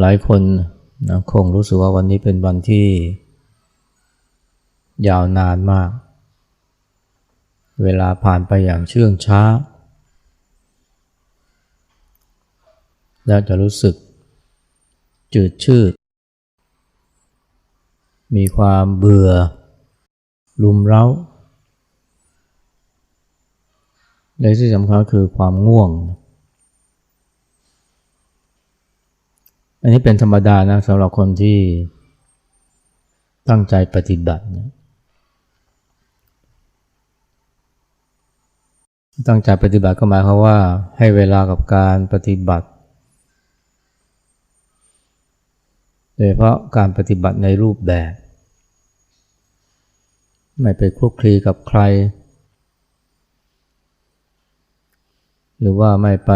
หลายคนนะคงรู้สึกว่าวันนี้เป็นวันที่ ยาวนานมาก เวลาผ่านไปอย่างเชื่องช้า แล้วจะรู้สึก จืดชืด มีความเบื่อ ลุมเร้าและที่สำคัญคือความง่วง อันนี้เป็นธรรมดานะสำหรับคนที่ตั้งใจปฏิบัตินะตั้งใจปฏิบัติก็หมายความว่าให้เวลากับการปฏิบัติ โดยเฉพาะการปฏิบัติในรูปแบบ ไม่ไปคลุกคลีกับใคร หรือว่าไม่ไป